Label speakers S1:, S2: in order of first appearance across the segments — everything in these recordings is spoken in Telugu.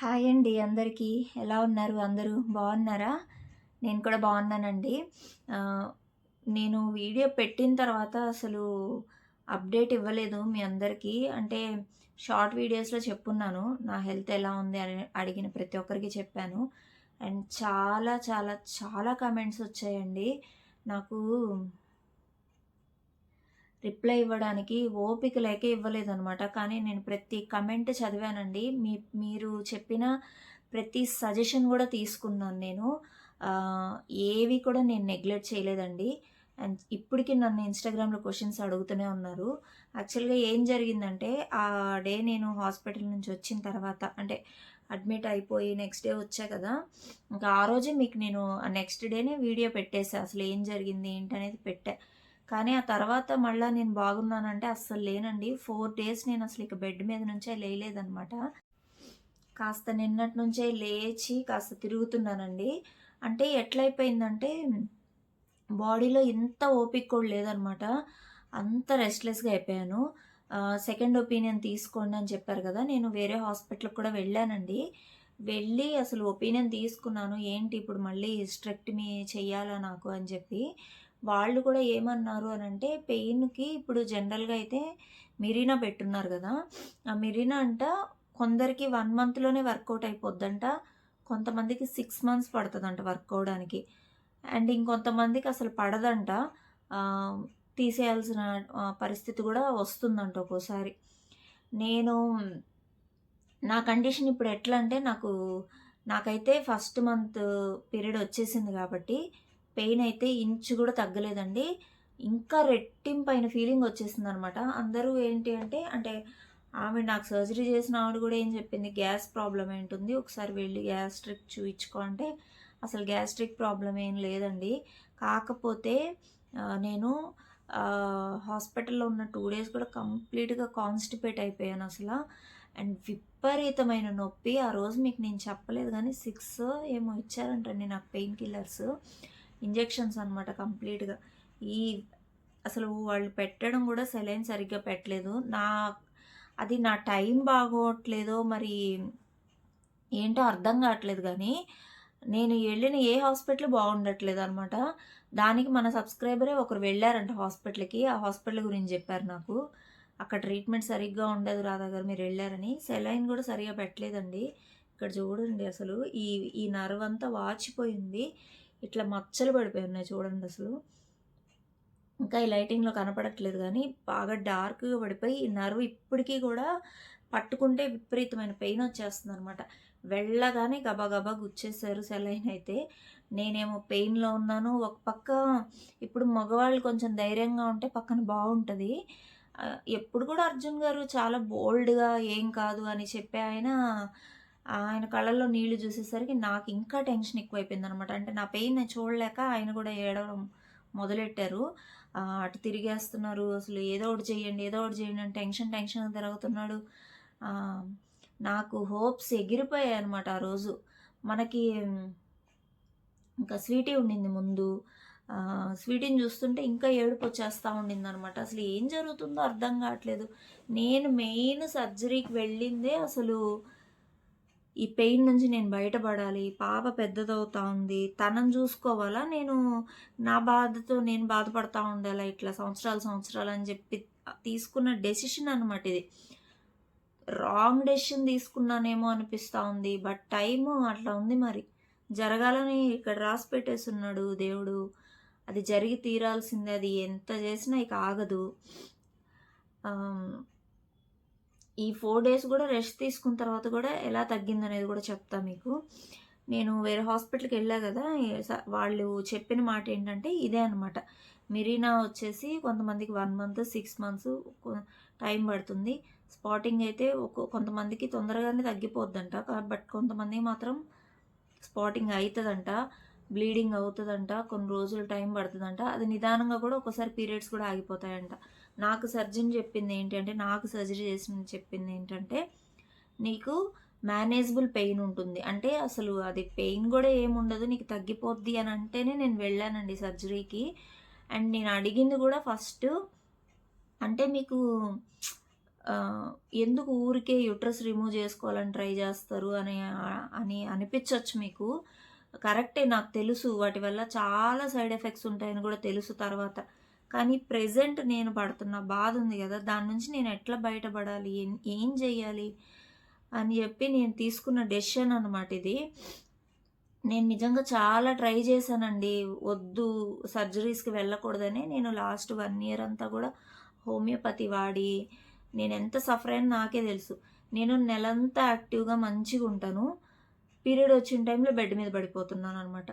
S1: హాయ్ అండి అందరికీ. ఎలా ఉన్నారు? అందరూ బాగున్నారా? నేను కూడా బాగున్నానండి. నేను వీడియో పెట్టిన తర్వాత అసలు అప్డేట్ ఇవ్వలేదు మీ అందరికీ. అంటే షార్ట్ వీడియోస్లో చెప్పున్నాను. నా హెల్త్ ఎలా ఉంది అని అడిగిన ప్రతి ఒక్కరికి చెప్పాను. అండ్ చాలా చాలా చాలా కమెంట్స్ వచ్చాయండి. నాకు రిప్లై ఇవ్వడానికి ఓపిక లేక ఇవ్వలేదనమాట కానీ నేను ప్రతి కమెంట్ చదివానండి. మీ మీరు చెప్పిన ప్రతి సజెషన్ కూడా తీసుకున్నాను నేను. ఏవి కూడా నేను నెగ్లెక్ట్ చేయలేదండి. అండ్ ఇప్పటికీ నన్ను ఇన్స్టాగ్రామ్లో క్వశ్చన్స్ అడుగుతూనే ఉన్నారు. యాక్చువల్గా ఏం జరిగిందంటే ఆ డే నేను హాస్పిటల్ నుంచి వచ్చిన తర్వాత అంటే అడ్మిట్ అయిపోయి నెక్స్ట్ డే వచ్చా కదా ఇంకా ఆ రోజే మీకు నేను నెక్స్ట్ డేనే వీడియో పెట్టేసా. అసలు ఏం జరిగింది ఏంటనేది పెట్టా. కానీ ఆ తర్వాత మళ్ళీ నేను బాగున్నానంటే అస్సలు లేనండి. ఫోర్ డేస్ నేను అసలు ఇక బెడ్ మీద నుంచే లేలేదనమాట కాస్త నిన్నటి నుంచే లేచి కాస్త తిరుగుతున్నానండి. అంటే ఎట్లయిపోయిందంటే బాడీలో ఇంత ఓపిక కూడా లేదనమాట అంత రెస్ట్లెస్గా అయిపోయాను. సెకండ్ ఒపీనియన్ తీసుకోండి అని చెప్పారు కదా నేను వేరే హాస్పిటల్కి కూడా వెళ్ళానండి. వెళ్ళి అసలు ఒపీనియన్ తీసుకున్నాను. ఏంటి ఇప్పుడు మళ్ళీ స్ట్రిక్ట్ మీ చెయ్యాలా నాకు అని చెప్పి. వాళ్ళు కూడా ఏమన్నారు అని అంటే పెయిన్కి ఇప్పుడు జనరల్గా అయితే మిరీనా పెట్టున్నారు కదా. ఆ మిరీనా అంట కొందరికి వన్ మంత్లోనే వర్కౌట్ అయిపోద్దంట. కొంతమందికి సిక్స్ మంత్స్ పడుతుందంట వర్క్ అవడానికి అండ్ ఇంకొంతమందికి అసలు పడదంట. తీసేయాల్సిన పరిస్థితి కూడా వస్తుందంట ఒక్కోసారి. నేను నా కండిషన్ ఇప్పుడు ఎట్లా అంటే నాకు నాకైతే ఫస్ట్ మంత్ పీరియడ్ వచ్చేసింది కాబట్టి పెయిన్ అయితే ఇంచు కూడా తగ్గలేదండి. ఇంకా రెట్టింపైన ఫీలింగ్ వచ్చేసింది అనమాట అందరూ ఏంటి అంటే అంటే ఆమె నాకు సర్జరీ చేసిన ఆవిడ కూడా ఏం చెప్పింది గ్యాస్ ప్రాబ్లం ఏంటుంది ఒకసారి వెళ్ళి గ్యాస్ట్రిక్ చూయించుకో అంటే అసలు గ్యాస్ట్రిక్ ప్రాబ్లం ఏం లేదండి. కాకపోతే నేను హాస్పిటల్లో ఉన్న టూ డేస్ కూడా కంప్లీట్గా కాన్స్టిపేట్ అయిపోయాను అసలు. అండ్ విపరీతమైన నొప్పి. ఆ రోజు మీకు నేను చెప్పలేదు కానీ సిక్స్ ఏమో ఇచ్చారంటండి నాకు పెయిన్ కిల్లర్స్. ఇంజెక్షన్స్ అనమాట కంప్లీట్గా. ఈ అసలు వాళ్ళు పెట్టడం కూడా సెలైన్ సరిగ్గా పెట్టలేదు. నా అది నా టైం బాగోట్లేదో మరి ఏంటో అర్థం కావట్లేదు కానీ నేను వెళ్ళిన ఏ హాస్పిటల్ బాగుండట్లేదు అనమాట దానికి మన సబ్స్క్రైబరే ఒకరు వెళ్ళారంట హాస్పిటల్కి. ఆ హాస్పిటల్ గురించి చెప్పారు నాకు. అక్కడ ట్రీట్మెంట్ సరిగ్గా ఉండదు రాధా గారు మీరు వెళ్ళారని. సెలైన్ కూడా సరిగా పెట్టలేదండి. ఇక్కడ చూడండి అసలు ఈ ఈ నర్వ్ అంతా వాచిపోయింది. ఇట్లా మచ్చలు పడిపోయి ఉన్నాయి చూడండి అసలు. ఇంకా ఈ లైటింగ్లో కనపడట్లేదు కానీ బాగా డార్క్గా పడిపోయి ఈ నర్వ్ ఇప్పటికీ కూడా పట్టుకుంటే విపరీతమైన పెయిన్ వచ్చేస్తుంది అనమాట వెళ్ళగానే గబా గబా గుచ్చేసారు సెలైన్ అయితే. నేనేమో పెయిన్లో ఉన్నాను ఒక పక్క ఇప్పుడు మగవాళ్ళు కొంచెం ధైర్యంగా ఉంటే పక్కన బాగుంటుంది. ఎప్పుడు కూడా అర్జున్ గారు చాలా బోల్డ్గా ఏం కాదు అని చెప్పే ఆయన ఆయన కళ్ళల్లో నీళ్ళు చూసేసరికి నాకు ఇంకా టెన్షన్ ఎక్కువైపోయింది అనమాట అంటే నా పెయిన్ చూడలేక ఆయన కూడా ఏడవడం మొదలెట్టారు. అటు తిరిగేస్తున్నారు. అసలు ఏదో ఒకటి చేయండి ఏదో ఒకటి చేయండి అని టెన్షన్ టెన్షన్ తిరుగుతున్నాడు. నాకు హోప్స్ ఎగిరిపోయాయి అనమాట ఆ రోజు. మనకి ఇంకా స్వీటీ ఉండింది ముందు. స్వీటీని చూస్తుంటే ఇంకా ఏడుపు వచ్చేస్తూ ఉండింది అనమాట అసలు ఏం జరుగుతుందో అర్థం కావట్లేదు. నేను మెయిన్ సర్జరీకి వెళ్ళిందే అసలు ఈ పెయిన్ నుంచి నేను బయటపడాలి పాప పెద్దదవుతా ఉంది తనను చూసుకోవాలా? నేను నా బాధతో నేను బాధపడతా ఉండాలా ఇట్లా సంవత్సరాలు సంవత్సరాలు అని చెప్పి తీసుకున్న డెసిషన్ అనమాట ఇది. రాంగ్ డెసిషన్ తీసుకున్నానేమో అనిపిస్తూ ఉంది బట్ టైము అట్లా ఉంది మరి. జరగాలని ఇక్కడ రాసి పెట్టేస్తున్నాడు దేవుడు. అది జరిగి తీరాల్సిందే అది ఎంత చేసినా ఇక ఆగదు. ఈ ఫోర్ డేస్ కూడా రెస్ట్ తీసుకున్న తర్వాత కూడా ఎలా తగ్గిందనేది కూడా చెప్తా మీకు. నేను వేరే హాస్పిటల్కి వెళ్ళా కదా వాళ్ళు చెప్పిన మాట ఏంటంటే ఇదే అనమాట మిరీనా వచ్చేసి కొంతమందికి one month six months time పడుతుంది. స్పాటింగ్ అయితే ఒక్కో కొంతమందికి తొందరగానే తగ్గిపోద్దంట. బట్ కొంతమంది మాత్రం స్పాటింగ్ అవుతుందంట బ్లీడింగ్ అవుతుందంట కొన్ని రోజులు టైం పడుతుందంట. అది నిదానంగా కూడా ఒకసారి పీరియడ్స్ కూడా ఆగిపోతాయంట. నాకు సర్జన్ చెప్పింది ఏంటంటే నాకు సర్జరీ చేసిన చెప్పింది ఏంటంటే నీకు మేనేజబుల్ పెయిన్ ఉంటుంది అంటే అసలు అది పెయిన్ కూడా ఏముండదు నీకు తగ్గిపోద్ది అని అంటేనే నేను వెళ్ళానండి సర్జరీకి అండ్ నేను అడిగింది కూడా ఫస్ట్ అంటే మీకు ఎందుకు ఊరికే యూట్రస్ రిమూవ్ చేసుకోవాలని ట్రై చేస్తారు అని అని అనిపించవచ్చు మీకు. కరెక్టే నాకు తెలుసు. వాటి వల్ల చాలా సైడ్ ఎఫెక్ట్స్ ఉంటాయని కూడా తెలుసు తర్వాత. కానీ ప్రెజెంట్ నేను పడుతున్న బాధ ఉంది కదా దాని నుంచి నేను ఎట్లా బయటపడాలి? ఏం చేయాలి అని చెప్పి నేను తీసుకున్న డెసిషన్ అనమాట ఇది. నేను నిజంగా చాలా ట్రై చేశానండి వద్దు సర్జరీస్‌కి వెళ్ళకూడదని నేను లాస్ట్ వన్ ఇయర్ అంతా కూడా హోమియోపతి వాడి నేను ఎంత సఫర్ అయ్యానో నాకే తెలుసు. నేను నెలంతా యాక్టివ్‌గా మంచిగా ఉంటాను పీరియడ్ వచ్చిన టైంలో బెడ్ మీద పడిపోతున్నాను అనమాట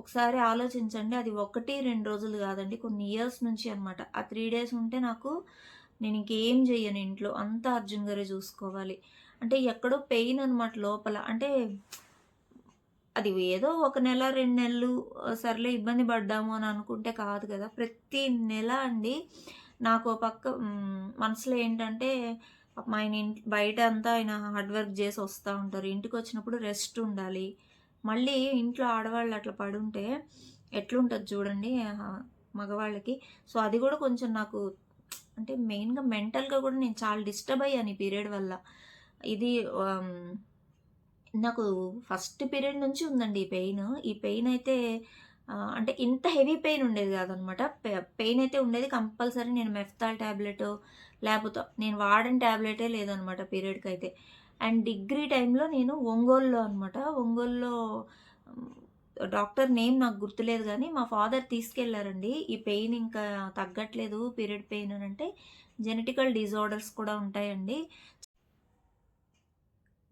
S1: ఒకసారి ఆలోచించండి. అది 1, 2 రోజులు కాదండి కొన్ని ఇయర్స్ నుంచి అనమాట. ఆ త్రీ డేస్ ఉంటే నాకు నేను ఇంకేం చేయను ఇంట్లో. అంతా అర్జున్ గారే చూసుకోవాలి అంటే ఎక్కడో పెయిన్ అనమాట లోపల. అంటే అది ఏదో ఒక నెల, రెండు నెలలు సర్లే ఇబ్బంది పడ్డాము అని అనుకుంటే కాదు కదా ప్రతి నెల అండి నాకు పక్క మనసులో ఏంటంటే మా ఆయన బయట అంతా ఆయన హార్డ్ వర్క్ చేసి వస్తూ ఉంటారు. ఇంటికి వచ్చినప్పుడు రెస్ట్ ఉండాలి. మళ్ళీ ఇంట్లో ఆడవాళ్ళు అట్లా పడుంటే ఎట్లుంటుంది చూడండి మగవాళ్ళకి. సో, అది కూడా కొంచెం నాకు అంటే మెయిన్‌గా మెంటల్‌గా కూడా నేను చాలా డిస్టర్బ్ అయ్యాను ఈ పీరియడ్ వల్ల. ఇది నాకు ఫస్ట్ పీరియడ్ నుంచి ఉందండి ఈ పెయిన్. ఈ పెయిన్ అయితే అంటే ఇంత హెవీ పెయిన్ ఉండేది కాదనమాట పెయిన్ అయితే ఉండేది. కంపల్సరీ నేను మెఫ్తాల్ ట్యాబ్లెట్ లేపోతే నేను వాడని ట్యాబ్లెటే లేదనమాట అయితే అండ్ డిగ్రీ టైంలో నేను ఒంగోలులో అనమాట. ఒంగోలులో డాక్టర్ నేమ్ నాకు గుర్తులేదు కానీ మా ఫాదర్ తీసుకెళ్ళారండి. ఈ పెయిన్ ఇంకా తగ్గట్లేదు పీరియడ్ పెయిన్ అని అంటే జెనెటికల్ డిజార్డర్స్ కూడా ఉంటాయండి.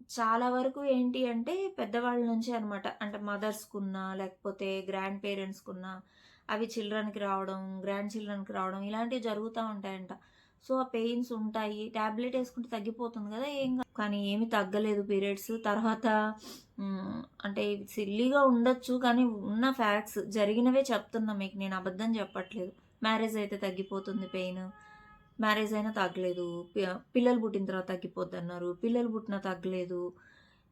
S1: చాలా వరకు ఏంటి అంటే పెద్దవాళ్ళ నుంచి అనమాట. అంటే మదర్స్‌కున్నా లేకపోతే గ్రాండ్ పేరెంట్స్‌కున్నా అవి చిల్డ్రన్‌కి రావడం, గ్రాండ్ చిల్డ్రన్‌కి రావడం ఇలాంటివి జరుగుతూ ఉంటాయంట. సో, ఆ పెయిన్స్ ఉంటాయి. టాబ్లెట్ వేసుకుంటే తగ్గిపోతుంది కదా ఏం కానీ ఏమి తగ్గలేదు పీరియడ్స్. తర్వాత అంటే సిల్లీగా ఉండొచ్చు. కానీ ఉన్న ఫ్యాక్ట్స్ జరిగినవే చెప్తున్నా మీకు. నేను అబద్ధం చెప్పట్లేదు. మ్యారేజ్ అయితే తగ్గిపోతుంది పెయిన్. మ్యారేజ్ అయినా తగ్గలేదు. పిల్లలు పుట్టిన తర్వాత తగ్గిపోద్ది అన్నారు పిల్లలు పుట్టినా తగ్గలేదు.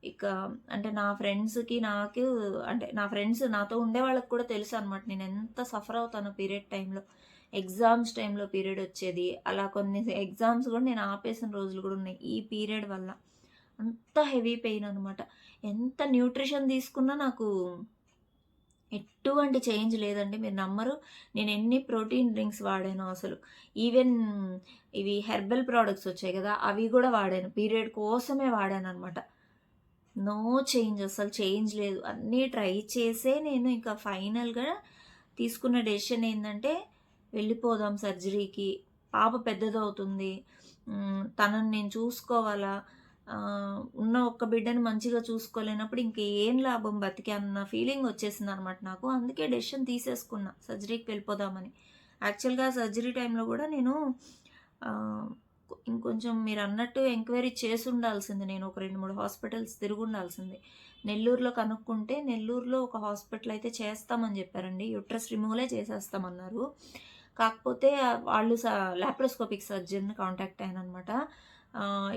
S1: ఇక అంటే నా ఫ్రెండ్స్‌కి నాకు అంటే నా ఫ్రెండ్స్ నాతో ఉండే వాళ్ళకి కూడా తెలుసు అనమాట నేను ఎంత సఫర్ అవుతాను పీరియడ్ టైంలో. ఎగ్జామ్స్ టైంలో పీరియడ్ వచ్చేది. అలా కొన్ని ఎగ్జామ్స్ కూడా నేను ఆపేసిన రోజులు కూడా ఉన్నాయి. ఈ పీరియడ్ వల్ల. అంత హెవీ పెయిన్ అనమాట. ఎంత న్యూట్రిషన్ తీసుకున్నా నాకు ఎటువంటి చేంజ్ లేదండి. మీరు నమ్మరు. నేను ఎన్ని ప్రోటీన్ డ్రింక్స్ వాడానో అసలు. ఈవెన్ ఇవి హెర్బల్ ప్రొడక్ట్స్ వచ్చాయి కదా అవి కూడా వాడాను. పీరియడ్ కోసమే వాడాననమాట. నో చేంజ్ అసలు చేంజ్ లేదు. అన్నీ ట్రై చేసే నేను ఇంకా ఫైనల్‌గా తీసుకున్న డెసిషన్ ఏంటంటే వెళ్ళిపోదాం సర్జరీకి. పాప పెద్దదవుతుంది. తనని నేను చూసుకోవాలా. ఉన్న ఒక్క బిడ్డని మంచిగా చూసుకోలేనప్పుడు ఇంకేం లాభం బతికి అన్న ఫీలింగ్ వచ్చేసింది అనమాట నాకు. అందుకే డెసిషన్ తీసేసుకున్నా సర్జరీకి వెళ్ళిపోదామని. యాక్చువల్‌గా సర్జరీ టైంలో కూడా నేను ఇంకొంచెం మీరు అన్నట్టు ఎంక్వైరీ చేసి ఉండాల్సింది నేను ఒక 2, 3 హాస్పిటల్స్ తిరిగుండాల్సింది. నెల్లూరులో కనుక్కుంటే నెల్లూరులో ఒక హాస్పిటల్ అయితే చేస్తామని చెప్పారండి యుట్రస్ రిమూవలే చేసేస్తామన్నారు. కాకపోతే వాళ్ళు స లాప్రోస్కోపిక్ సర్జన్ కాంటాక్ట్ అయ్యాను అనమాట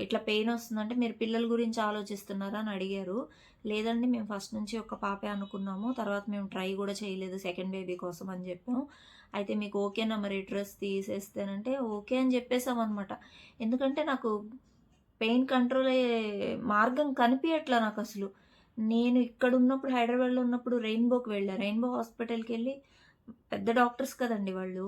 S1: ఇట్లా పెయిన్ వస్తుందంటే మీరు పిల్లల గురించి ఆలోచిస్తున్నారా అని అడిగారు. లేదండి మేము ఫస్ట్ నుంచి ఒక పాపే అనుకున్నాము. తర్వాత మేము ట్రై కూడా చేయలేదు సెకండ్ బేబీ కోసం అని చెప్పాము అయితే మీకు ఓకేనా మరి డ్రెస్ తీసేస్తేనంటే ఓకే అని జెప్పేసామనమాట. ఎందుకంటే నాకు పెయిన్ కంట్రోల్ అయ్యే మార్గం కనిపియట్లే నాకు అసలు నేను ఇక్కడ ఉన్నప్పుడు హైదరాబాద్‌లో ఉన్నప్పుడు రెయిన్‌బోకి వెళ్ళా. రెయిన్‌బో హాస్పిటల్‌కెళ్ళి పెద్ద డాక్టర్స్ కదండి వాళ్ళు.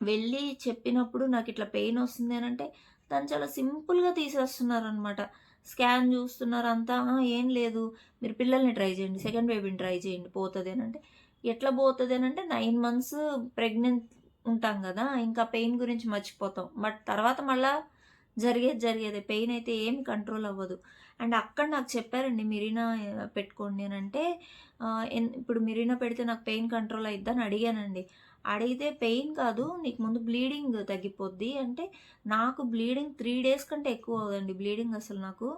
S1: వెళ్ళి చెప్పినప్పుడు నాకు ఇట్లా పెయిన్ వస్తుంది అని అంటే తను చాలా సింపుల్‌గా తీసేస్తున్నారనమాట. స్కాన్ చూస్తున్నారు అంతా. ఏం లేదు. మీరు పిల్లల్ని ట్రై చేయండి సెకండ్ బేబీని ట్రై చేయండి పోతుంది అంటే ఎట్లా పోతుంది అంటే నైన్ మంత్స్ ప్రెగ్నెంట్ ఉంటాం కదా ఇంకా పెయిన్ గురించి మర్చిపోతాం. బట్ తర్వాత మళ్ళా జరిగేది జరిగేది పెయిన్ అయితే ఏమి కంట్రోల్ అవ్వదు. అండ్ అక్కడ నాకు చెప్పారండి మిరీనా పెట్టుకోండి అని అంటే ఇప్పుడు మిరీనా పెడితే నాకు పెయిన్ కంట్రోల్ అయిద్దని అడిగానండి. అడిగితే పెయిన్ కాదు నీకు ముందు బ్లీడింగ్ తగ్గిపోద్ది అంటే నాకు బ్లీడింగ్ త్రీ డేస్ కంటే ఎక్కువ అవుదండి బ్లీడింగ్ అసలు నాకు.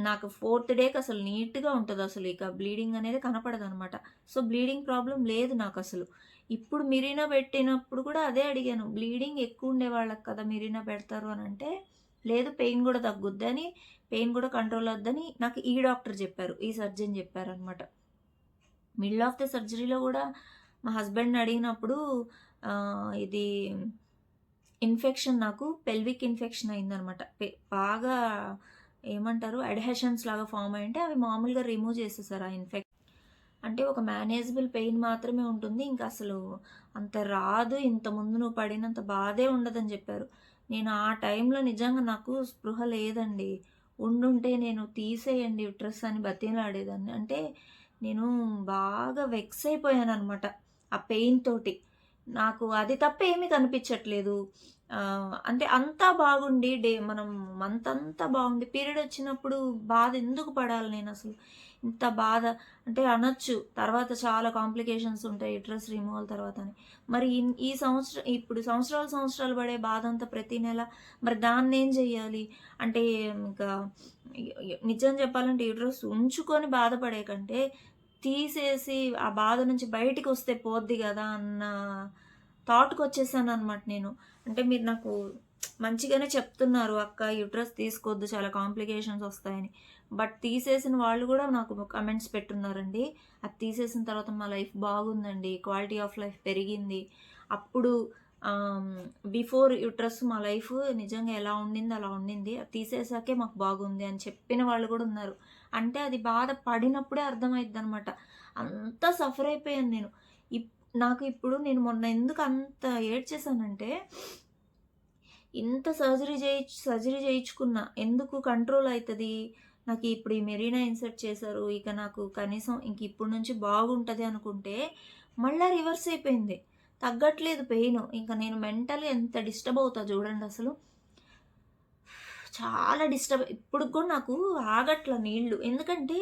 S1: నాకు ఫోర్త్ డేకి అసలు నీట్‌గా ఉంటుంది అసలు ఇక బ్లీడింగ్ అనేది కనపడదనమాట. సో, బ్లీడింగ్ ప్రాబ్లం లేదు నాకు అసలు ఇప్పుడు మిరీనా పెట్టినప్పుడు కూడా అదే అడిగాను. బ్లీడింగ్ ఎక్కువ ఉండే వాళ్ళకి కదా మిరీనా పెడతారు అని అంటే లేదు పెయిన్ కూడా తగ్గుద్దని, పెయిన్ కూడా కంట్రోల్ అవుద్దని నాకు ఈ డాక్టర్ చెప్పారు ఈ సర్జన్ చెప్పారనమాట మిడిల్ ఆఫ్ ద సర్జరీలో కూడా మా హస్బెండ్‌ని అడిగినప్పుడు ఇది ఇన్ఫెక్షన్ నాకు పెల్విక్ ఇన్ఫెక్షన్ అయిందనమాట. పె బాగా ఏమంటారు అడ్హెషన్స్ లాగా ఫామ్ అయ్యంటే అవి మామూలుగా రిమూవ్ చేసేసారు ఆ ఇన్ఫెక్షన్. అంటే ఒక మేనేజబుల్ పెయిన్ మాత్రమే ఉంటుంది ఇంకా అసలు అంత రాదు ఇంత ముందు నువ్వు పడినంత బాధే ఉండదని చెప్పారు. నేను ఆ టైంలో నిజంగా నాకు స్పృహ లేదండి. ఉండుంటే నేను తీసేయండి డ్రెస్ అని బతిలాడేదాన్ని అంటే నేను బాగా వెక్స్ అయిపోయాను అనమాట ఆ పెయిన్ తోటి. నాకు అది తప్ప ఏమీ కనిపించట్లేదు. అంటే అంతా బాగుండి డే మనం మంత్ అంతా బాగుండి పీరియడ్ వచ్చినప్పుడు బాధ ఎందుకు పడాలి నేను అసలు? ఇంత బాధ అంటే అనొచ్చు తర్వాత చాలా కాంప్లికేషన్స్ ఉంటాయి డ్రెస్ రిమూవల్ తర్వాత అని. మరి ఇన్- ఈ సంవత్సరం ఇప్పుడు సంవత్సరాలు సంవత్సరాలు పడే బాధ అంతా ప్రతి నెల మరి దాన్ని ఏం చెయ్యాలి? అంటే ఇంకా నిజం చెప్పాలంటే ఈ డ్రెస్ ఉంచుకొని బాధపడే కంటే తీసేసి ఆ బాధ నుంచి బయటికి వస్తే పోద్ది కదా అన్న థాట్కి వచ్చేసాను అనమాట నేను. అంటే మీరు నాకు మంచిగానే చెప్తున్నారు అక్క యూట్రస్ తీసుకోవద్దు చాలా కాంప్లికేషన్స్ వస్తాయని. బట్ తీసేసిన వాళ్ళు కూడా నాకు కమెంట్స్ పెట్టున్నారండి. అది తీసేసిన తర్వాత మా లైఫ్ బాగుందండి క్వాలిటీ ఆఫ్ లైఫ్ పెరిగింది. అప్పుడు బిఫోర్ యూట్రస్ మా లైఫ్ నిజంగా ఎలా ఉండింది అలా ఉండింది. అది తీసేసాకే మాకు బాగుంది అని చెప్పిన వాళ్ళు కూడా ఉన్నారు. అంటే అది బాధ పడినప్పుడే అర్థమైద్ది అనమాట అంత సఫర్ అయిపోయాను నేను. ఇప్ నాకు ఇప్పుడు నేను మొన్న ఎందుకు అంత ఏడ్చేసానంటే ఇంత సర్జరీ చేయి సర్జరీ చేయించుకున్నా. ఎందుకు కంట్రోల్ అవుతుంది నాకు ఇప్పుడు ఈ మెరీనా ఇన్సర్ట్ చేశారు. ఇక నాకు కనీసం ఇంక ఇప్పుడు నుంచి బాగుంటుంది అనుకుంటే మళ్ళీ రివర్స్ అయిపోయింది. తగ్గట్లేదు పెయిన్. ఇంకా నేను మెంటల్ ఎంత డిస్టర్బ్ అవుతా చూడండి అసలు. చాలా డిస్టర్బ్ ఇప్పుడు కూడా నాకు ఆగట్ల నీళ్ళు. ఎందుకంటే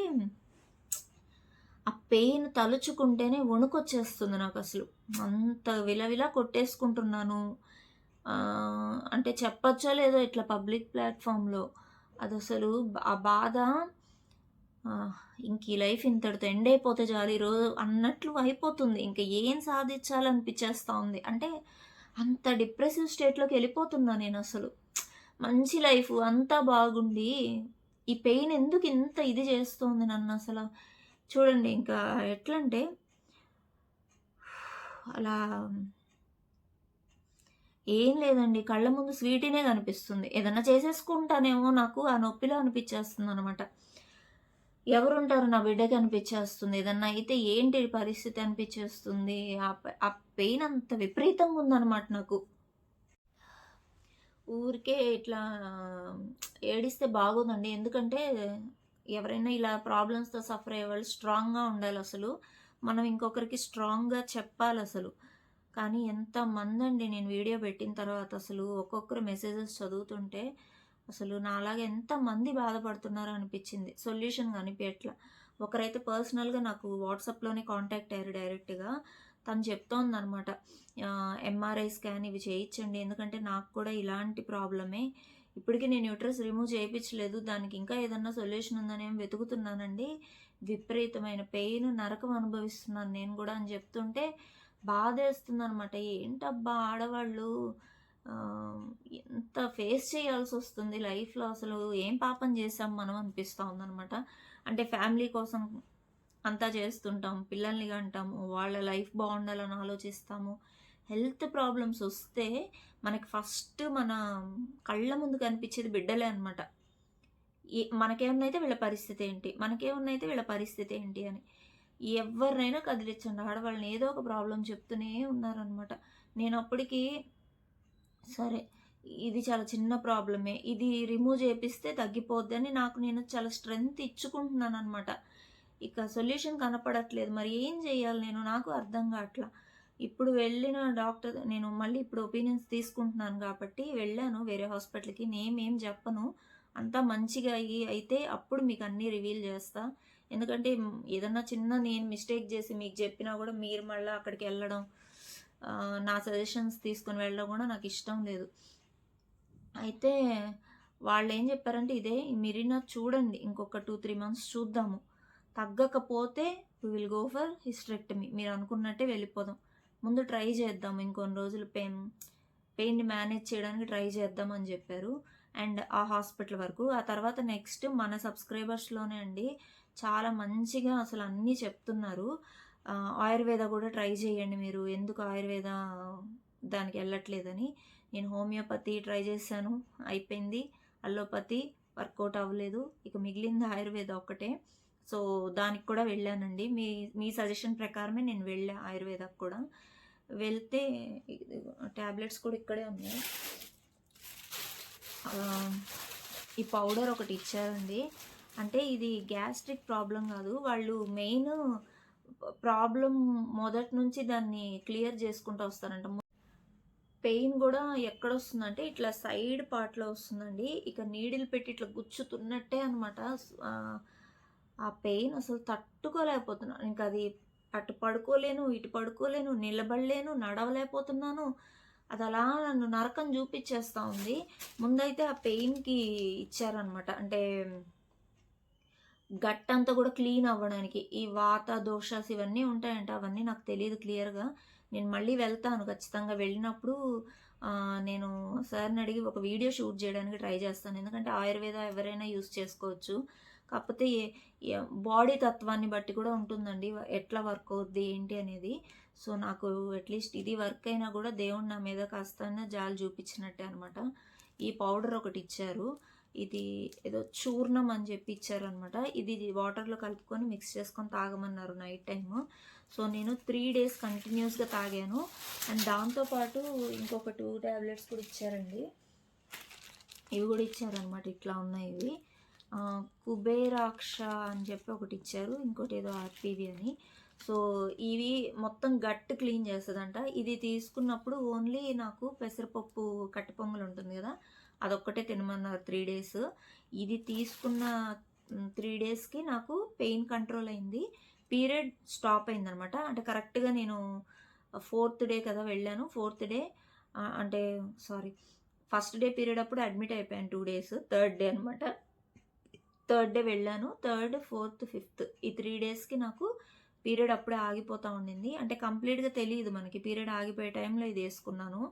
S1: ఆ పెయిన్ తలుచుకుంటేనే వణుకొచ్చేస్తుంది నాకు అసలు అంత విలవిలా కొట్టేసుకుంటున్నాను. అంటే చెప్పచ్చో లేదో ఇట్లా పబ్లిక్ ప్లాట్ఫామ్లో. అది అసలు ఆ బాధ ఇంక ఈ లైఫ్ ఇంతటితో ఎండ్ అయిపోతే చాలు ఈరోజు అన్నట్లు అయిపోతుంది. ఇంకా ఏం సాధించాలనిపించేస్తూ ఉంది. అంటే అంత డిప్రెసివ్ స్టేట్లోకి వెళ్ళిపోతున్నా నేను అసలు మంచి లైఫ్ అంతా బాగుండి ఈ పెయిన్ ఎందుకు ఇంత ఇది చేస్తోంది నన్ను అసలు? చూడండి ఇంకా ఎట్లంటే అలా ఏం లేదండి. కళ్ళ ముందు స్వీటీనే కనిపిస్తుంది. ఏదన్నా చేసేసుకుంటానేమో నాకు ఆ నొప్పిలో అనిపించేస్తుంది అనమాట ఎవరుంటారు నా బిడ్డకి అనిపించేస్తుంది. ఏదన్నా అయితే ఏంటి పరిస్థితి అనిపించేస్తుంది? ఆ ఆ పెయిన్ అంత విపరీతంగా ఉందన్నమాట నాకు. ఊరికే ఇట్లా ఏడిస్తే బాగోదండి. ఎందుకంటే ఎవరైనా ఇలా ప్రాబ్లమ్స్తో సఫర్ అయ్యే వాళ్ళు స్ట్రాంగ్గా ఉండాలి అసలు. మనం ఇంకొకరికి స్ట్రాంగ్గా చెప్పాలి అసలు. కానీ ఎంత అండి నేను వీడియో పెట్టిన తర్వాత అసలు. ఒక్కొక్కరు మెసేజెస్ చదువుతుంటే అసలు నాలాగా ఎంత మంది బాధపడుతున్నారో అనిపించింది. సొల్యూషన్ కనిపించట్లా ఒకరైతే పర్సనల్గా నాకు వాట్సాప్లోనే కాంటాక్ట్ అయ్యారు డైరెక్ట్గా తను చెప్తోందనమాట ఎంఆర్ఐ స్కాన్ ఇవి చేయించండి. ఎందుకంటే నాకు కూడా ఇలాంటి ప్రాబ్లమే. ఇప్పటికీ నేను యూట్రస్ రిమూవ్ చేయించలేదు. దానికి ఇంకా ఏదన్నా సొల్యూషన్ ఉందని ఏం వెతుకుతున్నానండి. విపరీతమైన పెయిన్ నరకం అనుభవిస్తున్నాను నేను కూడా అని చెప్తుంటే బాధేస్తుంది అనమాట ఏంటబ్బా ఆడవాళ్ళు? ఎంత ఫేస్ చేయాల్సి వస్తుంది? లైఫ్లో అసలు ఏం పాపం చేసాం మనం అనిపిస్తూ ఉందనమాట అంటే ఫ్యామిలీ కోసం అంతా చేస్తుంటాం పిల్లల్ని కంటాము వాళ్ళ లైఫ్ బాగుండాలని ఆలోచిస్తాము. హెల్త్ ప్రాబ్లమ్స్ వస్తే మనకి ఫస్ట్ మన కళ్ళ ముందు కనిపించేది బిడ్డలే అనమాట మనకేమున్నైతే వీళ్ళ పరిస్థితి ఏంటి మనకేమున్నైతే వీళ్ళ పరిస్థితి ఏంటి అని. ఎవరినైనా కదిలించండి ఆడవాళ్ళని ఏదో ఒక ప్రాబ్లం చెప్తూనే ఉన్నారనమాట నేను అప్పటికి సరే ఇది చాలా చిన్న ప్రాబ్లమే ఇది రిమూవ్ చేపిస్తే తగ్గిపోద్ది అని నాకు నేను చాలా స్ట్రెంగ్త్ ఇచ్చుకుంటున్నాను అనమాట ఇక సొల్యూషన్ కనపడట్లేదు. మరి ఏం చేయాలి నేను? నాకు అర్థం కావట్లా. ఇప్పుడు వెళ్ళిన డాక్టర్ నేను మళ్ళీ ఇప్పుడు ఒపీనియన్స్ తీసుకుంటున్నాను కాబట్టి వెళ్ళాను వేరే హాస్పిటల్కి. నేమేం చెప్పను. అంతా మంచిగా అయ్యి అయితే అప్పుడు మీకు అన్నీ రివీల్ చేస్తా. ఎందుకంటే ఏదన్నా చిన్న నేను మిస్టేక్ చేసి మీకు చెప్పినా కూడా మీరు మళ్ళీ అక్కడికి వెళ్ళడం నా సజెషన్స్ తీసుకుని వెళ్ళడం కూడా నాకు ఇష్టం లేదు. అయితే వాళ్ళు ఏం చెప్పారంటే ఇదే ఈ చూడండి ఇంకొక టూ త్రీ మంత్స్ చూద్దాము. తగ్గకపోతే విల్ గో ఫర్ హిస్టరెక్టమీ మీరు అనుకున్నట్టే వెళ్ళిపోదాం. ముందు ట్రై చేద్దాం ఇంకొన్ని రోజులు పెయిన్ పెయిన్ని మేనేజ్ చేయడానికి ట్రై చేద్దాం అని చెప్పారు. అండ్ ఆ హాస్పిటల్ వరకు. ఆ తర్వాత నెక్స్ట్ మన సబ్స్క్రైబర్స్లోనే అండి చాలా మంచిగా అసలు అన్నీ చెప్తున్నారు. ఆయుర్వేద కూడా ట్రై చేయండి మీరు. ఎందుకు ఆయుర్వేద దానికి వెళ్ళట్లేదని. నేను హోమియోపతి ట్రై చేశాను. అయిపోయింది. అల్లోపతి వర్కౌట్ అవ్వలేదు. ఇక మిగిలింది ఆయుర్వేద ఒక్కటే. సో దానికి కూడా వెళ్ళానండి. మీ మీ సజెషన్ ప్రకారమే నేను వెళ్ళా ఆయుర్వేదకు కూడా. వెళ్తే ట్యాబ్లెట్స్ కూడా ఇక్కడే ఉన్నాయి. ఈ పౌడర్ ఒకటి ఇచ్చారండి. అంటే ఇది గ్యాస్ట్రిక్ ప్రాబ్లం కాదు. వాళ్ళు మెయిన్ ప్రాబ్లం మొదటి నుంచి దాన్ని క్లియర్ చేసుకుంటూ వస్తారంట. పెయిన్ కూడా ఎక్కడ వస్తుందంటే ఇట్లా సైడ్ పార్ట్లో వస్తుందండి. ఇక నీడిల్ పెట్టి ఇట్లా గుచ్చుతున్నట్టే అనమాట ఆ పెయిన్ అసలు తట్టుకోలేకపోతున్నాను. ఇంకా అది అటు పడుకోలేను ఇటు పడుకోలేను నిలబడలేను నడవలేకపోతున్నాను. అది అలా నన్ను నరకం చూపించేస్తూ ఉంది. ముందైతే ఆ పెయిన్కి ఇచ్చారనమాట అంటే గట్ అంతా కూడా క్లీన్ అవ్వడానికి. ఈ వాత దోషాస్ ఇవన్నీ ఉంటాయంట అవన్నీ నాకు తెలియదు క్లియర్గా. నేను మళ్ళీ వెళ్తాను ఖచ్చితంగా. వెళ్ళినప్పుడు నేను సార్ని అడిగి ఒక వీడియో షూట్ చేయడానికి ట్రై చేస్తాను. ఎందుకంటే ఆయుర్వేద ఎవరైనా యూస్ చేసుకోవచ్చు. కాకపోతే బాడీ తత్వాన్ని బట్టి కూడా ఉంటుందండి ఎట్లా వర్క్ అవుద్ది ఏంటి అనేది. సో నాకు అట్లీస్ట్ ఇది వర్క్ అయినా కూడా దేవుడు నా మీద కాస్త జాలి చూపించినట్టే అనమాట ఈ పౌడర్ ఒకటి ఇచ్చారు. ఇది ఏదో చూర్ణం అని చెప్పి ఇచ్చారనమాట ఇది వాటర్లో కలుపుకొని మిక్స్ చేసుకొని తాగమన్నారు నైట్ టైము. సో నేను త్రీ డేస్ కంటిన్యూస్గా తాగాను. అండ్ దాంతోపాటు ఇంకొక టూ ట్యాబ్లెట్స్ కూడా ఇచ్చారండి. ఇవి కూడా ఇచ్చారనమాట ఇట్లా ఉన్నాయి ఇవి. కుబేరాక్ష అని చెప్పి ఒకటి ఇచ్చారు. ఇంకోటి ఏదో ఆర్పివి అని. సో ఇవి మొత్తం గట్టు క్లీన్ చేస్తుందంట. ఇది తీసుకున్నప్పుడు ఓన్లీ నాకు పెసరపప్పు కట్టి పొంగల్ ఉంటుంది కదా అదొక్కటే తినమన్నారు త్రీ డేస్ ఇది తీసుకున్న త్రీ డేస్కి నాకు పెయిన్ కంట్రోల్ అయింది. పీరియడ్ స్టాప్ అయిందనమాట. అంటే కరెక్ట్గా నేను ఫోర్త్ డే కదా వెళ్ళాను. ఫోర్త్ డే అంటే సారీ ఫస్ట్ డే పీరియడ్ అప్పుడు అడ్మిట్ అయిపోయాను టూ డేస్ థర్డ్ డే అనమాట. థర్డ్ డే వెళ్ళాను. థర్డ్ ఫోర్త్ ఫిఫ్త్ ఈ త్రీ డేస్కి నాకు పీరియడ్ అప్పుడే ఆగిపోతూ ఉండింది. అంటే కంప్లీట్గా తెలియదు మనకి. పీరియడ్ ఆగిపోయే టైంలో ఇది వేసుకున్నాను.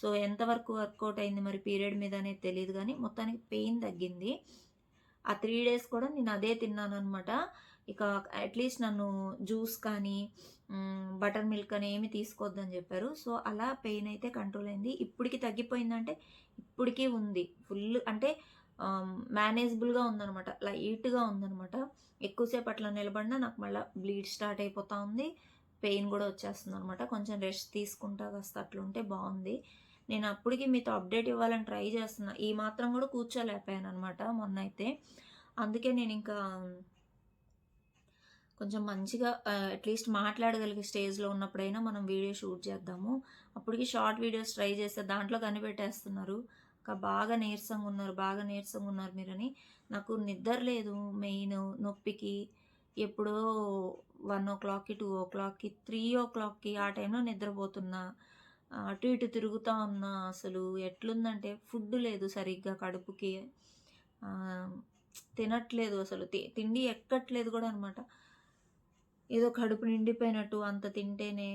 S1: సో ఎంతవరకు వర్కౌట్ అయింది మరి పీరియడ్ మీద అనేది తెలియదు కానీ మొత్తానికి పెయిన్ తగ్గింది. ఆ త్రీ డేస్ కూడా నేను అదే తిన్నాను అనమాట ఇక అట్లీస్ట్ నన్ను జ్యూస్ కానీ బటర్ మిల్క్ అని ఏమి తీసుకోవద్దని చెప్పారు. సో అలా పెయిన్ అయితే కంట్రోల్ అయింది. ఇప్పటికి తగ్గిపోయిందంటే ఇప్పటికీ ఉంది. ఫుల్ అంటే మేనేజబుల్గా ఉందనమాట లైట్గా ఉందనమాట ఎక్కువసేపు అట్లా నిలబడినా నాకు మళ్ళీ బ్లీడ్ స్టార్ట్ అయిపోతూ ఉంది. పెయిన్ కూడా వచ్చేస్తుంది అనమాట కొంచెం రెస్ట్ తీసుకుంటా కాస్త అట్లుంటే బాగుంది. నేను అప్పటికి మీతో అప్డేట్ ఇవ్వాలని ట్రై చేస్తున్నా. ఈ మాత్రం కూడా కూర్చోలేకపోయాను అనమాట మొన్న అయితే అందుకే నేను ఇంకా కొంచెం మంచిగా అట్లీస్ట్ మాట్లాడగలిగే స్టేజ్లో ఉన్నప్పుడైనా మనం వీడియో షూట్ చేద్దాము. అప్పటికి షార్ట్ వీడియోస్ ట్రై చేస్తే దాంట్లో కనిపెట్టేస్తున్నారు. ఇంకా బాగా నీరసంగా ఉన్నారు బాగా నీరసంగా ఉన్నారు మీరని. నాకు నిద్ర లేదు మెయిన్ నొప్పికి ఎప్పుడో వన్ ఓ క్లాక్కి టూ ఓ క్లాక్కి త్రీ ఓ క్లాక్కి ఆ టైంలో నిద్రపోతున్నా. అటు ఇటు తిరుగుతూ ఉన్నా అసలు. ఎట్లుందంటే ఫుడ్ లేదు సరిగ్గా కడుపుకి. తినట్లేదు అసలు. తి- తిండి ఎక్కట్లేదు కూడా అనమాట ఏదో కడుపు నిండిపోయినట్టు అంత తింటేనే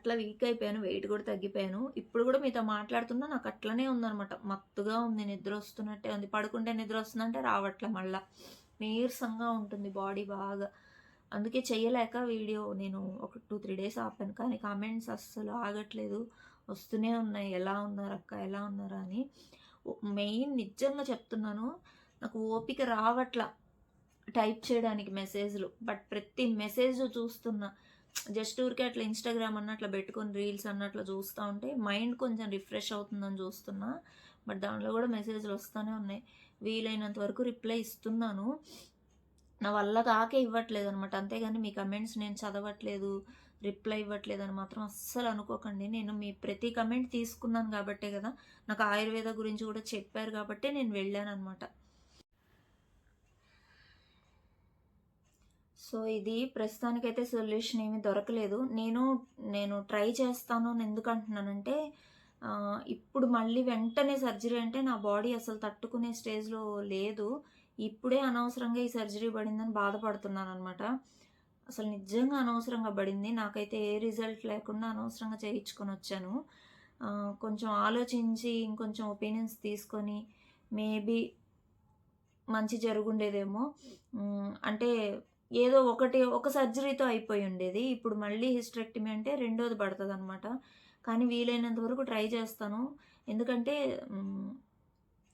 S1: అట్లా వీక్ అయిపోయాను వెయిట్ కూడా తగ్గిపోయాను. ఇప్పుడు కూడా మీతో మాట్లాడుతున్నా నాకు అట్లనే ఉందనమాట మత్తుగా ఉంది నిద్ర వస్తున్నట్టే ఉంది. పడుకుంటే నిద్ర వస్తుందంటే రావట్లే మళ్ళా. నీరసంగా ఉంటుంది బాడీ బాగా. అందుకే చేయలేక వీడియో నేను ఒక టూ త్రీ డేస్ ఆపాను. కానీ కామెంట్స్ అస్సలు ఆగట్లేదు. వస్తూనే ఉన్నాయి. ఎలా ఉన్నారు అక్క? ఎలా ఉన్నారా అని. మెయిన్ నిజంగా చెప్తున్నాను నాకు ఓపిక రావట్లా టైప్ చేయడానికి మెసేజ్లు బట్ ప్రతి మెసేజ్ చూస్తున్నా జస్ట్ ఊరికే అట్లా ఇన్స్టాగ్రామ్ అన్నట్లు పెట్టుకొని రీల్స్ అన్నట్లు చూస్తూ ఉంటే మైండ్ కొంచెం రిఫ్రెష్ అవుతుందని చూస్తున్నా. బట్ దాంట్లో కూడా మెసేజ్లు వస్తూనే ఉన్నాయి. వీలైనంత వరకు రిప్లై ఇస్తున్నాను. నా వల్ల కాకే ఇవ్వట్లేదు అనమాట అంతేగాని మీ కమెంట్స్ నేను చదవట్లేదు రిప్లై ఇవ్వట్లేదు అని మాత్రం అస్సలు అనుకోకండి. నేను మీ ప్రతి కమెంట్ తీసుకున్నాను కాబట్టే కదా నాకు ఆయుర్వేద గురించి కూడా చెప్పారు కాబట్టే నేను వెళ్ళాను అనమాట సో ఇది ప్రస్తుతానికైతే సొల్యూషన్ ఏమీ దొరకలేదు. నేను నేను ట్రై చేస్తాను అని ఎందుకు ఇప్పుడు మళ్ళీ వెంటనే సర్జరీ అంటే నా బాడీ అసలు తట్టుకునే స్టేజ్లో లేదు. ఇప్పుడే అనవసరంగా ఈ సర్జరీ పడిందని బాధపడుతున్నాను అనమాట అసలు నిజంగా అనవసరంగా పడింది. నాకైతే ఏ రిజల్ట్ లేకుండా అనవసరంగా చేయించుకొని వచ్చాను. కొంచెం ఆలోచించి ఇంకొంచెం ఒపీనియన్స్ తీసుకొని మేబీ మంచి జరుగుండేదేమో. అంటే ఏదో ఒకటి ఒక సర్జరీతో అయిపోయి ఉండేది. ఇప్పుడు మళ్ళీ హిస్టరెక్టమీ అంటే రెండోది పడుతుంది అనమాట కానీ వీలైనంత వరకు ట్రై చేస్తాను. ఎందుకంటే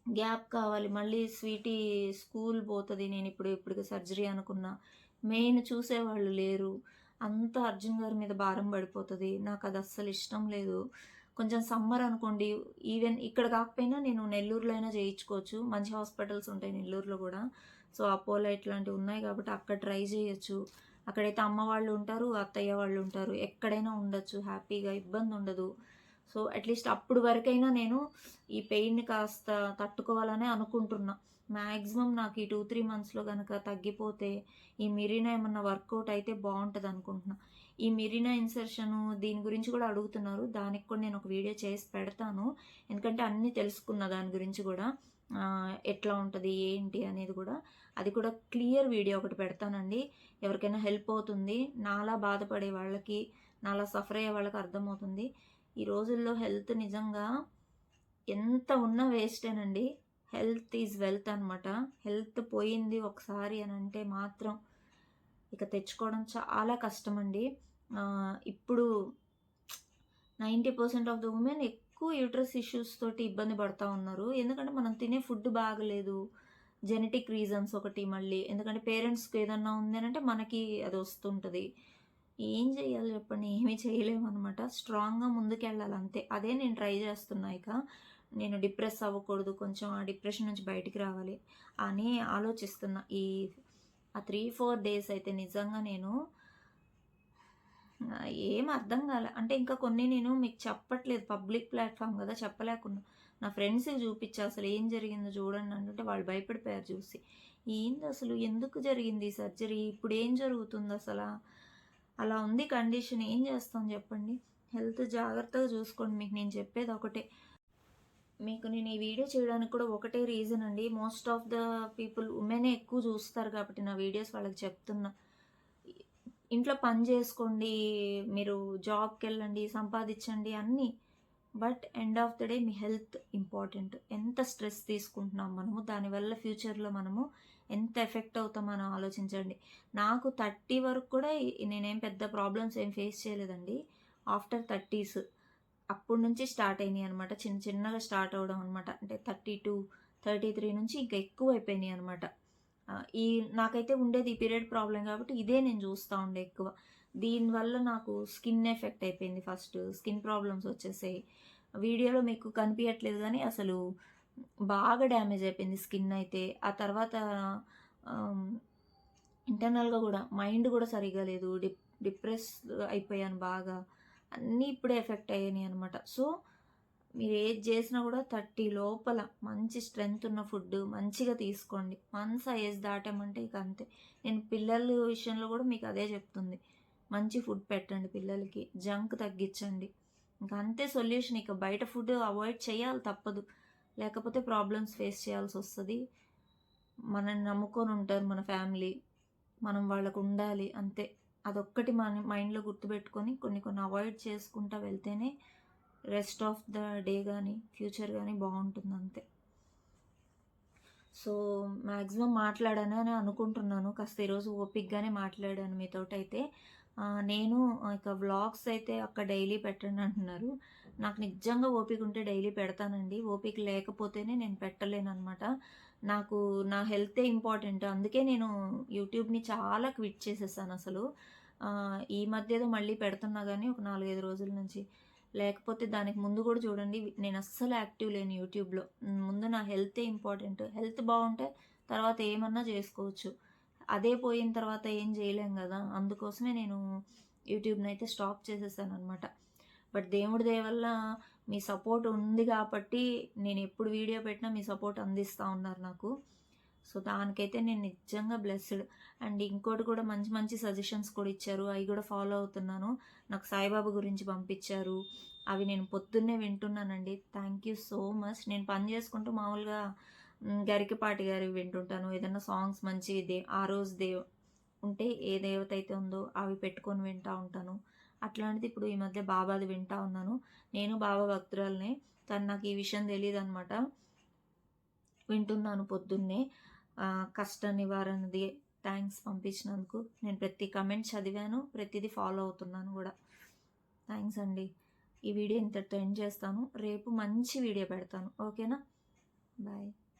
S1: గ్యాప్ కావాలి. మళ్ళీ స్వీటీ స్కూల్ పోతుంది. నేను ఇప్పుడు ఇప్పుడు సర్జరీ అనుకున్నా. మెయిన్ చూసేవాళ్ళు లేరు. అంత అర్జున్ గారి మీద భారం పడిపోతుంది. నాకు అది అస్సలు ఇష్టం లేదు. కొంచెం సమ్మర్ అనుకోండి. ఈవెన్ ఇక్కడ కాకపోయినా నేను నెల్లూరులో అయినా చేయించుకోవచ్చు. మంచి హాస్పిటల్స్ ఉంటాయి నెల్లూరులో కూడా. సో అపోలో ఇట్లాంటివి ఉన్నాయి కాబట్టి అక్కడ ట్రై చేయొచ్చు. అక్కడైతే అమ్మ వాళ్ళు ఉంటారు అత్తయ్య వాళ్ళు ఉంటారు. ఎక్కడైనా ఉండొచ్చు హ్యాపీగా ఇబ్బంది ఉండదు. సో అట్లీస్ట్ అప్పుడు వరకైనా నేను ఈ పెయిన్ని కాస్త తట్టుకోవాలనే అనుకుంటున్నా. మ్యాక్సిమం నాకు ఈ టూ త్రీ మంత్స్లో కనుక తగ్గిపోతే ఈ మిరీనా ఏమన్నా వర్కౌట్ అయితే బాగుంటుంది అనుకుంటున్నా. ఈ మిరీనా ఇన్సర్షను దీని గురించి కూడా అడుగుతున్నారు. దానికి కూడా నేను ఒక వీడియో చేసి పెడతాను. ఎందుకంటే అన్నీ తెలుసుకున్న దాని గురించి కూడా. ఎట్లా ఉంటుంది ఏంటి అనేది కూడా. అది కూడా క్లియర్ వీడియో ఒకటి పెడతానండి. ఎవరికైనా హెల్ప్ అవుతుంది నాలా బాధపడే వాళ్ళకి నాలా సఫర్ అయ్యే వాళ్ళకి అర్థమవుతుంది. ఈ రోజుల్లో హెల్త్ నిజంగా ఎంత ఉన్నా వేస్టేనండి హెల్త్ ఈజ్ వెల్త్ అనమాట హెల్త్ పోయింది ఒకసారి అని అంటే మాత్రం ఇక తెచ్చుకోవడం చాలా కష్టం అండి ఇప్పుడు ninety percent of the women ఎక్కువ యూట్రస్ ఇష్యూస్ తోటి ఇబ్బంది పడుతూ ఉన్నారు. ఎందుకంటే మనం తినే ఫుడ్ బాగలేదు. జెనెటిక్ రీజన్స్ ఒకటి మళ్ళీ. ఎందుకంటే పేరెంట్స్కి ఏదన్నా ఉంది అంటే మనకి అది వస్తుంటుంది. ఏం చేయాలి చెప్పండి? ఏమీ చేయలేము అనమాట స్ట్రాంగ్గా ముందుకెళ్ళాలి అంతే. అదే నేను ట్రై చేస్తున్నా ఇక. నేను డిప్రెస్ అవ్వకూడదు. కొంచెం ఆ డిప్రెషన్ నుంచి బయటికి రావాలి అని ఆలోచిస్తున్నా. ఈ ఆ త్రీ ఫోర్ డేస్ అయితే నిజంగా నేను ఏం అర్థం కాలే. అంటే ఇంకా కొన్ని నేను మీకు చెప్పట్లేదు. పబ్లిక్ ప్లాట్ఫామ్ కదా చెప్పలేకున్నా. నా ఫ్రెండ్స్కి చూపించా అసలు ఏం జరిగిందో చూడండి అంటే వాళ్ళు భయపడిపోయారు చూసి. ఏంది అసలు? ఎందుకు జరిగింది సర్జరీ? ఇప్పుడు ఏం జరుగుతుంది అసలు? అలా ఉంది కండిషన్ ఏం చేస్తాం చెప్పండి? హెల్త్ జాగ్రత్తగా చూసుకోండి మీకు నేను చెప్పేది ఒకటే. మీకు నేను ఈ వీడియో చేయడానికి కూడా ఒకటే రీజన్ అండి. మోస్ట్ ఆఫ్ ద పీపుల్ ఉమెనే ఎక్కువ చూస్తారు కాబట్టి నా వీడియోస్ వాళ్ళకి చెప్తున్నా. ఇంట్లో పని చేసుకోండి మీరు జాబ్కి వెళ్ళండి సంపాదించండి అన్నీ. But end of the day me health important. ఎంత స్ట్రెస్ తీసుకుంటున్నాం మనము దానివల్ల ఫ్యూచర్లో మనము ఎంత ఎఫెక్ట్ అవుతామని ఆలోచించండి. నాకు థర్టీ వరకు కూడా నేనేం పెద్ద ప్రాబ్లమ్స్ ఏం ఫేస్ చేయలేదండి. ఆఫ్టర్ థర్టీస్ అప్పటి నుంచి స్టార్ట్ అయినాయి అనమాట చిన్న చిన్నగా స్టార్ట్ అవడం అనమాట అంటే థర్టీ టూ థర్టీ త్రీ నుంచి ఇంకా ఎక్కువ అయిపోయినాయి అనమాట ఈ నాకైతే ఉండేది ఈ పీరియడ్ ప్రాబ్లం కాబట్టి ఇదే నేను చూస్తూ ఉండే ఎక్కువ. దీనివల్ల నాకు స్కిన్ ఎఫెక్ట్ అయిపోయింది ఫస్ట్. స్కిన్ ప్రాబ్లమ్స్ వచ్చేసాయి. వీడియోలో మీకు కనిపించట్లేదు కానీ అసలు బాగా డ్యామేజ్ అయిపోయింది స్కిన్ అయితే. ఆ తర్వాత ఇంటర్నల్గా కూడా మైండ్ కూడా సరిగా లేదు. డిప్ డిప్రెస్ అయిపోయాను బాగా. అన్నీ ఇప్పుడే ఎఫెక్ట్ అయ్యాయి అనమాట సో మీరు ఏది చేసినా కూడా థర్టీ లోపల మంచి స్ట్రెంగ్త్ ఉన్న ఫుడ్ మంచిగా తీసుకోండి. వన్స్ ఆ ఏజ్ దాటామంటే ఇక అంతే. నేను పిల్లల విషయంలో కూడా మీకు అదే చెప్తుంది. మంచి ఫుడ్ పెట్టండి పిల్లలకి జంక్ తగ్గించండి. ఇంకా అంతే సొల్యూషన్ ఇక బయట ఫుడ్ అవాయిడ్ చేయాలి తప్పదు. లేకపోతే ప్రాబ్లమ్స్ ఫేస్ చేయాల్సి వస్తుంది. మనల్ని నమ్ముకొని ఉంటారు మన ఫ్యామిలీ మనం వాళ్ళకు ఉండాలి అంతే. అదొక్కటి మన మైండ్లో గుర్తుపెట్టుకొని కొన్ని కొన్ని అవాయిడ్ చేసుకుంటా వెళ్తేనే రెస్ట్ ఆఫ్ ద డే కానీ ఫ్యూచర్ కానీ బాగుంటుంది అంతే. సో మ్యాక్సిమం మాట్లాడాను అని అనుకుంటున్నాను. కాస్త ఈరోజు ఓపిక్గానే మాట్లాడాను మీతోటైతే. నేను ఇక వ్లాగ్స్ అయితే అక్కడ డైలీ పెట్టండి అంటున్నారు. నాకు నిజంగా ఓపిక ఉంటే డైలీ పెడతానండి. ఓపిక లేకపోతేనే నేను పెట్టలేను అనమాట నాకు నా హెల్తే ఇంపార్టెంట్. అందుకే నేను యూట్యూబ్ని చాలా క్విట్ చేసేసాను అసలు. ఈ ఈ ఏదో మళ్ళీ పెడుతున్నా కానీ ఒక నాలుగైదు రోజుల నుంచి. లేకపోతే దానికి ముందు కూడా చూడండి నేను అస్సలు యాక్టివ్ లేను యూట్యూబ్లో. ముందు నా హెల్తే ఇంపార్టెంట్. హెల్త్ బాగుంటే తర్వాత ఏమన్నా చేసుకోవచ్చు. అదే పోయిన తర్వాత ఏం చేయలేం కదా. అందుకోసమే నేను యూట్యూబ్ని అయితే స్టాప్ చేసేసాను అనమాట బట్ దేవుడి దేవల్ల మీ సపోర్ట్ ఉంది కాబట్టి నేను ఎప్పుడు వీడియో పెట్టినా మీ సపోర్ట్ అందిస్తూ ఉన్నారు నాకు. సో దానికైతే నేను నిజంగా బ్లెస్డ్. అండ్ ఇంకోటి కూడా మంచి మంచి సజెషన్స్ కూడా ఇచ్చారు. అవి కూడా ఫాలో అవుతున్నాను. నాకు సాయిబాబా గురించి పంపించారు. అవి నేను పొద్దున్నే వింటున్నానండి. Thank you so much. నేను పని చేసుకుంటూ మామూలుగా గరికపాటి గారి వింటుంటాను. ఏదైనా సాంగ్స్ మంచివి దే ఆ రోజు దేవ్ ఉంటే ఏ దేవత అయితే ఉందో అవి పెట్టుకొని వింటూ ఉంటాను. అట్లాంటిది ఇప్పుడు ఈ మధ్య బాబాది వింటా ఉన్నాను. నేను బాబా భక్తురాలనే. తను నాకు ఈ విషయం తెలియదు అనమాట వింటున్నాను పొద్దున్నే. కష్ట నివారణది థ్యాంక్స్ పంపించినందుకు. నేను ప్రతి కమెంట్ చదివాను ప్రతిదీ ఫాలో అవుతున్నాను కూడా. థ్యాంక్స్ అండి. ఈ వీడియో ఇంతటితో ఎండ్ చేస్తాను. రేపు మంచి వీడియో పెడతాను. ఓకేనా? బాయ్.